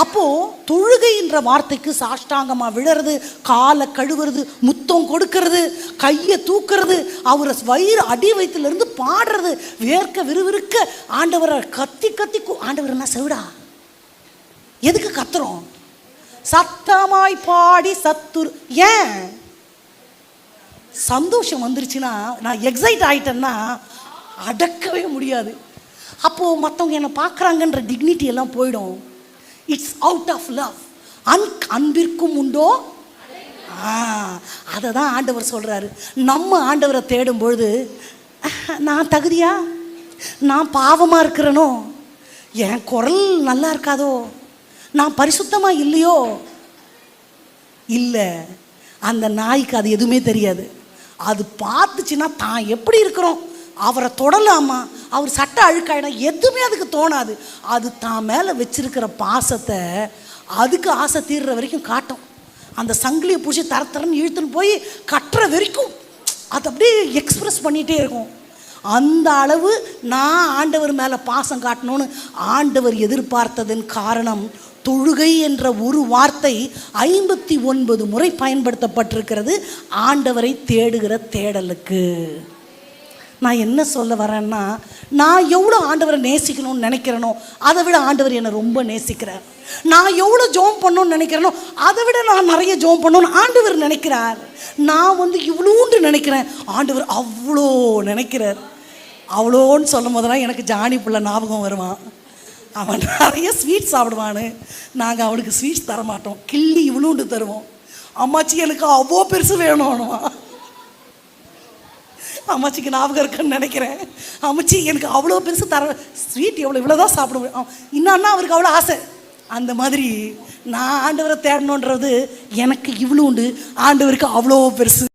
அப்போ தொழுகைன்ற வார்த்தைக்கு சாஷ்டாங்கமாக விழறது காலை கழுவுறது முத்தம் கொடுக்கறது கையை தூக்கிறது அவரை வயிறு அடி வயிற்றுலேருந்து பாடுறது வேர்க்க விறுவிறுக்க ஆண்டவரை கத்தி கத்தி ஆண்டவர் என்ன செவிடா எதுக்கு கத்துறோம்? சத்தமாய் பாடி சத்துரு ஏன்? சந்தோஷம் வந்துருச்சுன்னா நான் எக்ஸைட் ஆயிட்டேன்னா அடக்கவே முடியாது. அப்போது மற்றவங்க என்னை பார்க்குறாங்கன்ற டிக்னிட்டி எல்லாம் போயிடும். இட்ஸ் அவுட் ஆஃப் லவ் அன் அன்பிற்கும் உண்டோ? ஆ அதை தான் ஆண்டவர் சொல்கிறாரு நம்ம ஆண்டவரை தேடும் பொழுது நான் தகுதியா? நான் பாவமாக இருக்கிறனோ? என் குரல் நல்லா இருக்காதோ? நான் பரிசுத்தமாக இல்லையோ? இல்லை. அந்த நாய்க்கு அது எதுவுமே தெரியாது. அது பார்த்துச்சுன்னா தான் எப்படி இருக்கிறோம்? அவரை தொடலாமா? அவர் சட்டை அழுக்காயினா எதுவுமே அதுக்கு தோணாது. அது தான் மேலே வச்சிருக்கிற பாசத்தை அதுக்கு ஆசை தீர்ற வரைக்கும் காட்டும். அந்த சங்கிலியை பிடிச்சி தர தரன்னு இழுத்துன்னு போய் கட்டுற வரைக்கும் அது அப்படியே எக்ஸ்பிரஸ் பண்ணிகிட்டே இருக்கும். அந்த அளவு நான் ஆண்டவர் மேலே பாசம் காட்டணும்னு ஆண்டவர் எதிர்பார்த்ததன் காரணம் தொழுகை என்ற ஒரு வார்த்தை ஐம்பத்தி ஒன்பது முறை பயன்படுத்தப்பட்டிருக்கிறது. ஆண்டவரை தேடுகிற தேடலுக்கு. நான் என்ன சொல்ல வரேன்னா நான் எவ்வளோ ஆண்டவரை நேசிக்கணும்னு நினைக்கிறேனோ அதை விட ஆண்டவர் என்னை ரொம்ப நேசிக்கிறார். நான் எவ்வளோ ஜோம் பண்ணணும்னு நினைக்கிறேனோ அதை விட நான் நிறைய ஜோம் பண்ணணும்னு ஆண்டவர் நினைக்கிறார். நான் வந்து இவ்வளோண்டு நினைக்கிறேன் ஆண்டவர் அவ்வளோ நினைக்கிறார். அவ்வளோன்னு சொல்லும் போதெல்லாம் எனக்கு ஜானி புள்ள ஞாபகம் வருவான் அவன் நிறைய ஸ்வீட் சாப்பிடுவான்னு நாங்கள் அவனுக்கு ஸ்வீட்ஸ் தரமாட்டோம். கிள்ளி இவ்வளோண்டு தருவோம். அம்மாச்சி எனக்கு அவ்வளோ பெருசு வேணும்னுவான். அம்மாச்சிக்கு ஞாபகம் இருக்குன்னு நினைக்கிறேன். அம்மாச்சி எனக்கு அவ்வளோ பெருசு தர ஸ்வீட் எவ்வளோ இவ்வளோ தான் சாப்பிட முடியும் இன்னும் அவருக்கு அவ்வளோ ஆசை. அந்த மாதிரி நான் ஆண்டவரை தேடணுன்றது எனக்கு இவ்வளோ உண்டு. ஆண்டவருக்கு அவ்வளோ பெருசு.